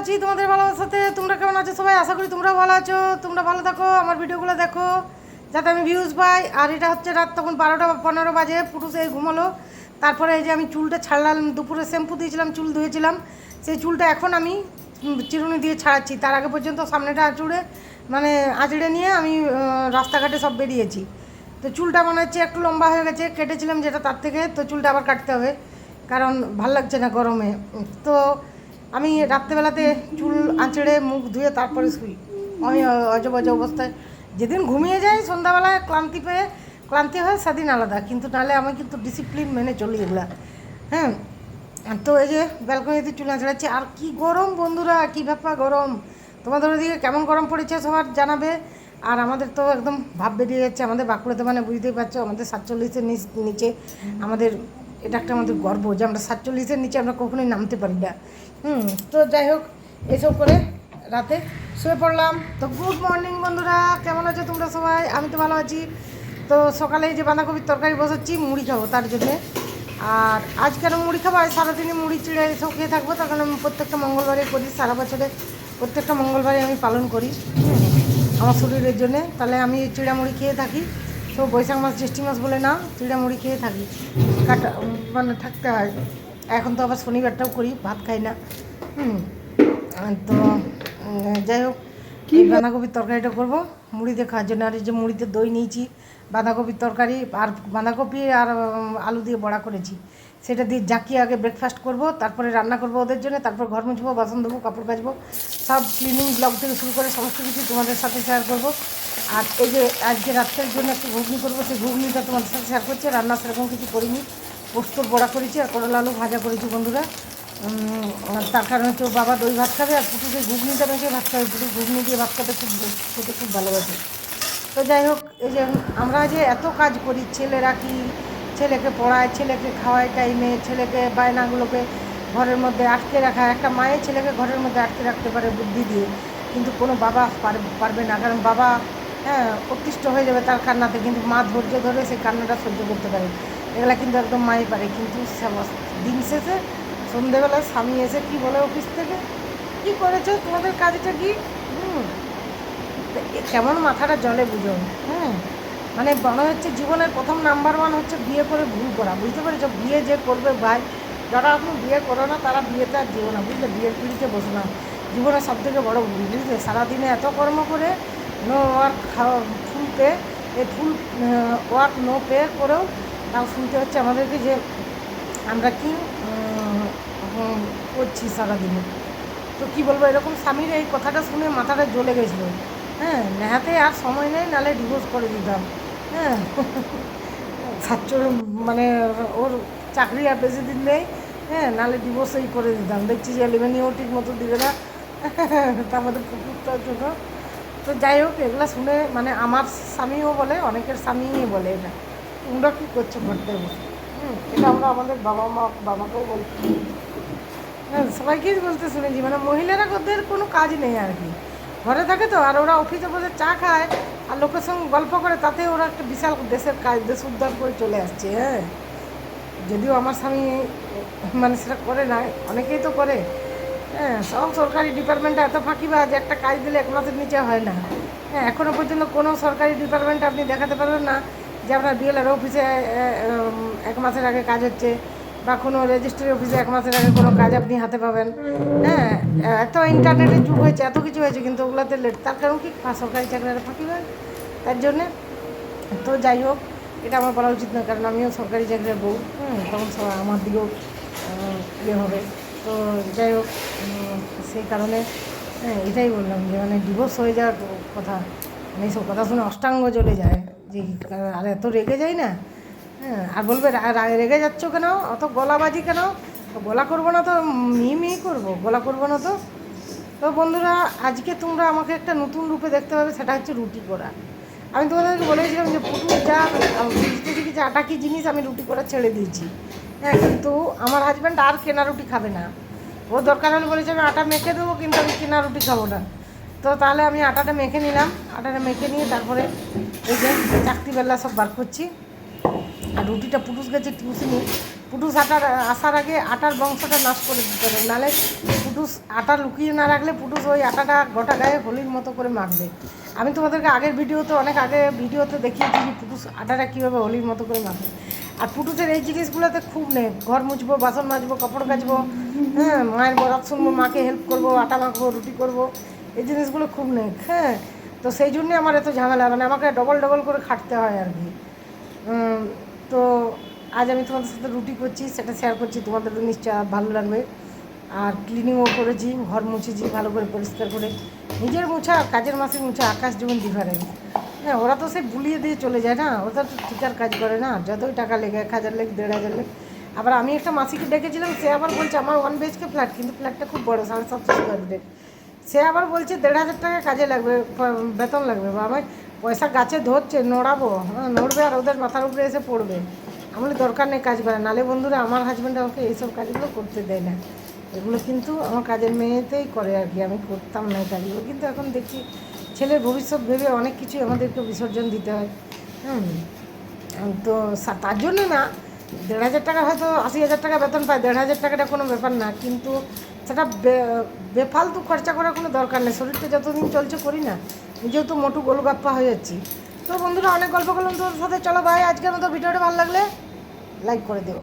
আছি তোমাদের ভালোবাসাতে। তোমরা কেমন আছো সবাই? আশা করি তোমরা ভালো আছো। তোমরা ভালো থাকো, আমার ভিডিওগুলো দেখো, যাতে আমি ভিউজ পাই। আর এটা হচ্ছে রাত তখন বারোটা পনেরো বাজে, পুরুষ এই ঘুমালো। তারপরে এই যে আমি চুলটা ছাড়লাম, দুপুরে শ্যাম্পু দিয়েছিলাম, চুল ধুয়েছিলাম। সেই চুলটা এখন আমি চিরুনি দিয়ে ছাড়াচ্ছি। তার আগে পর্যন্ত সামনেটা আঁচড়ে মানে আঁচড়ে নিয়ে আমি রাস্তাঘাটে সব বেরিয়েছি। তো চুলটা মনে হচ্ছে একটু লম্বা হয়ে গেছে, কেটেছিলাম যেটা তার থেকে, তো চুলটা আবার কাটতে হবে। কারণ ভালো লাগছে না গরমে। তো আমি রাত্রেবেলাতে চুল আঁচড়ে মুখ ধুয়ে তারপরে শুই। আমি অজব অজব অবস্থায়। যেদিন ঘুমিয়ে যাই সন্ধ্যাবেলায় ক্লান্তি পেয়ে, ক্লান্তি হয় সেদিন আলাদা। কিন্তু নাহলে আমি কিন্তু ডিসিপ্লিন মেনে চলি এগুলা। হ্যাঁ? তো এই যে ব্যালকনিতে চুল আঁচড়াচ্ছি, আর কি গরম বন্ধুরা, কী ব্যাপার গরম? তোমাদের ওদিকে কেমন গরম পড়েছে সবার জানাবে। আর আমাদের তো একদম ভাব বেরিয়ে যাচ্ছে, আমাদের বাঁকুড়াতে মানে বুঝতেই পারছ, আমাদের সাতচল্লিশের নিচে আমাদের এটা একটা আমাদের গর্ব যে আমরা সাতচল্লিশের নিচে আমরা কখনোই নামতে পারি না। হুম, তো যাই হোক, এসব করে রাতে শুয়ে পড়লাম। তো গুড মর্নিং বন্ধুরা, কেমন আছো তোমরা সবাই? আমি তো ভালো আছি। তো সকালে যে বাঁধাকপির তরকারি বসাচ্ছি, মুড়ি খাব তার জন্যে। আর আজ কেন মুড়ি খাব? আজ সারাদিনই মুড়ি চিড়ে এসব খেয়ে থাকব তখন আমি প্রত্যেকটা মঙ্গলবারে করি, সারা বছরে প্রত্যেকটা মঙ্গলবারে আমি পালন করি। আমার শরীরের জন্যে। তাহলে আমি চিড়া মুড়ি খেয়ে থাকি। তো বৈশাখ মাস জ্যৈষ্ঠী মাস বলে না চিড়া মুড়ি খেয়ে থাকি। কাটা মানে থাকতে হয়। এখন তো আবার শনিবারটাও করি ভাত খাই না। হুম তো যাই হোক কি বাঁধাকপির তরকারিটা করব। মুড়ি দিয়ে খাওয়ার জন্য আর এই যে মুড়িতে দই নিয়েছি বাঁধাকপির তরকারি আর বাঁধাকপি আর আলু দিয়ে বড়া করেছি। সেটা দিয়ে জাকিয়ে আগে ব্রেকফাস্ট করব, তারপরে রান্না করব ওদের জন্য, তারপর ঘর মুছবো, বাসন ধোবো, কাপড় কাচবো, সব ক্লিনিং ব্লগ থেকে শুরু করে সমস্ত কিছু তোমাদের সাথে শেয়ার করব। আর এই যে আজকে রাত্রের জন্য একটু ঘুগনি করব, সেই ঘুগনিটা তোমাদের সাথে শেয়ার করছি রান্না সেরকম কিছু করিনি, পোস্তর বড়া করেছি আর করলা আলু ভাজা করেছি বন্ধুরা। তার কারণ হচ্ছে বাবা দই ভাত খাবে, আর পুটুকে ঘুগনিটা মেখে ভাত খাবে, পুটু ঘুগনি দিয়ে ভাত খেতে খুব খেতে খুব ভালোবাসে। তো যাই হোক, এই যে আমরা যে এত কাজ করি, ছেলেরা কি ছেলেকে পড়ায়, ছেলেকে খাওয়ায় টাইমে ছেলেকে বায়নাগুলোকে ঘরের মধ্যে আটকে রাখা, একটা মায়ের ছেলেকে ঘরের মধ্যে আটকে রাখতে পারে বুদ্ধি দিয়ে। কিন্তু কোনো বাবা পার- পারবে না, কারণ বাবা হ্যাঁ অতিষ্ঠ হয়ে যাবে তার কান্নাতে, কিন্তু মা ধৈর্য ধরে সেই কান্নাটা সহ্য করতে পারে। এগুলা কিন্তু একদম মাই পারে। কিন্তু দিন শেষে সন্ধেবেলা স্বামী এসে কি বলে অফিস থেকে? কি করেছ? তোমাদের কাজটা কি? হুম কেমন মাথাটা জলে বুঝো। হুম মানে মনে হচ্ছে জীবনের প্রথম নাম্বার ওয়ান হচ্ছে বিয়ে করে ভুল করা, বুঝতে পেরেছ? বিয়ে যে করবে, ভাই, যারা এখন বিয়ে করো না, তারা বিয়েতে আর যেও না, বুঝলে? বিয়ের পিড়িতে বসে না। জীবনের সব থেকে বড়ো ভুল, বুঝলে? সারাদিনে এত কর্ম করে নো ওয়ার্ক খাওয়া ফুল পে এই ফুল ওয়ার্ক নো পে করেও তাও শুনতে হচ্ছে আমাদেরকে যে আমরা কি করছি সারাদিনে। তো কি বলব, এরকম স্বামীর এই কথাটা শুনে মাথাটা জ্বলে গেছিল। হ্যাঁ নেহাতে আর সময় নেই নাহলে ডিভোর্স করে দিতাম। হ্যাঁ। ছাত্র মানে ওর চাকরি আর বেশি দিন নেই হ্যাঁ নাহলে ডিভোর্সই করে দিতাম। দেখছি যে এলিভেনিও ঠিক মতো দিবে না। তার মধ্যে পুকুরটা ছোটো তো যাই হোক এগুলো শুনে মানে আমার স্বামীও বলে অনেকের স্বামীই বলে এটা। তোমরা কী করছ ঘরতে হুম, এটা আমরা আমাদের বাবা মা বাবাকেও বলছি। হ্যাঁ সবাইকেই বলতে শুনেছি। মানে মহিলারা ওদের কোনো কাজ নেই আর কি। ঘরে থাকে তো আর ওরা অফিসে বসে চা খায়। আর লোকের সঙ্গে গল্প করে, তাতে ওরা একটা বিশাল দেশের কাজ, দেশ উদ্ধার করে চলে আসছে হ্যাঁ। যদিও আমার স্বামী মানে সেটা করে না অনেকেই তো করে। হ্যাঁ সব সরকারি ডিপার্টমেন্টে এত ফাঁকিবাজ, একটা কাজ দিলে এক মাসের নিচে হয় না। হ্যাঁ এখনও পর্যন্ত কোনো সরকারি ডিপার্টমেন্টে আপনি দেখাতে পারবেন না যে আপনার বিএলআর অফিসে এক মাসের আগে কাজ হচ্ছে। বা কোনো রেজিস্ট্রি অফিসে এক মাসের আগে কোনো কাজ আপনি হাতে পাবেন। হ্যাঁ এত ইন্টারনেটের যুগ হয়েছে, এত কিছু হয়েছে, কিন্তু ওগুলোতে লেট তার কারণ কি? সরকারি চাকরিটা ফাঁকিবাজ তার জন্যে তো যাই হোক, এটা আমার বলা উচিত না কারণ আমিও সরকারি চাকরির বউ। হ্যাঁ তখন সবাই আমার দিকেও ইয়ে হবে। তো যাই হোক সেই কারণে হ্যাঁ এটাই বললাম যে মানে ডিভোর্স হয়ে যাওয়ার কথা মানে এইসব কথা শুনে অষ্টাঙ্গ জ্বলে যায়। যে, আর এত রেগে যায় না? হ্যাঁ আর বলবে রেগে যাচ্ছ কেন? অত গলাবাজি কেন? গলা করব না তো, মি মি করব, গলা করব না তো। তো বন্ধুরা, আজকে তোমরা আমাকে একটা নতুন রূপে দেখতে পাবে, সেটা হচ্ছে রুটি করা। আমি তোমাদেরকে বলেছিলাম যে পুটুর যা শিখি যে আটা কি জিনিস আমি রুটি করা ছেড়ে দিয়েছি। হ্যাঁ কিন্তু আমার হাজব্যান্ড আর কেনা রুটি খাবে না। ও দরকার হলে বলেছে, আমি আটা মেখে দেবো, কিন্তু আমি কেনা রুটি খাব না। তো তাহলে আমি আটাটা মেখে নিলাম। আটাটা মেখে নিয়ে তারপরে এই যে চাকতি বেল্লা সব বার করছি। আর রুটিটা পুটুস গেছে টিউশনি। পুটুস আটার, আসার আগে আটার বংশটা নাশ করে দিতে হবে। নাহলে পুটুস আটা লুকিয়ে না রাখলে পুটুস ওই আটাটা গোটা গায়ে হোলির মতো করে মাখবে। আমি তোমাদেরকে আগের ভিডিওতে, অনেক আগে ভিডিওতে দেখিয়েছি যে পুটুস আটাটা কীভাবে হোলির মতো করে মাখবে আর পুটুসের এই জিনিসগুলোতে খুব নেই। ঘর মুছবো, বাসন মাজবো, কাপড় কাচবো হ্যাঁ মায়ের বরাত শুনব, মাকে হেল্প করব, আটা মাখবো, রুটি করব, এই জিনিসগুলো খুব নেই হ্যাঁ। তো সেই জন্যই আমার এত ঝামেলা মানে আমাকে ডবল ডবল করে খাটতে হয় আর কি। তো আজ আমি তোমাদের সাথে রুটি করছি, সেটা শেয়ার করছি, তোমাদের তো নিশ্চয় ভালো লাগবে। আর ক্লিনিংও করেছি, ঘর মুছেছি, ভালো করে পরিষ্কার করে। নিজের মুছা, কাজের মাসের মুছা, আকাশ যেমন ডিফারেন্স হ্যাঁ ওরা তো সে বুলিয়ে দিয়ে চলে যায় না, ওরা তো ঠিকার কাজ করে না, যতই টাকা লেগে, এক হাজার লেগে, দেড় হাজার লেগে। আবার আমি একটা মাসিকে ডেকেছিলাম, সে আবার বলছে, আমার ওয়ান বিএচকে ফ্ল্যাট কিন্তু ফ্ল্যাটটা খুব বড়, সাড়ে সাতশো স্কোয়ার ফিটের সে আবার বলছে, দেড় হাজার টাকা কাজে লাগবে বেতন লাগবে। বাবা, পয়সা গাছে ধরছে, নড়াবো। হ্যাঁ নড়বে আর ওদের মাথার উপরে এসে পড়বে। আমার দরকার নেই কাজ করে নালে বন্ধুরা, আমার হাজব্যান্ড আমাকে এইসব কাজগুলো করতে দেয় না। এগুলো কিন্তু আমার কাজের মেয়েতেই করে আর কি। আমি করতাম না কাজগুলো। কিন্তু এখন দেখি ছেলের ভবিষ্যৎ ভেবে অনেক কিছু আমাদেরকে বিসর্জন দিতে হয়। হুম। তো তার জন্য না, দেড় হাজার টাকা হয়তো আশি হাজার টাকা বেতন পায়। দেড় হাজার টাকাটা কোনো ব্যাপার না। কিন্তু সেটা বেফালতু খরচা করার কোনো দরকার নেই। শরীরটা যতদিন চলছে করি না, নিজেও তো মোটু গোলগাপ্পা হয়ে যাচ্ছি। তো বন্ধুরা, অনেক গল্প করলাম তোর সাথে। চলো ভাই, আজকের মতো ভিডিওটা ভালো লাগলে লাইক করে দিও।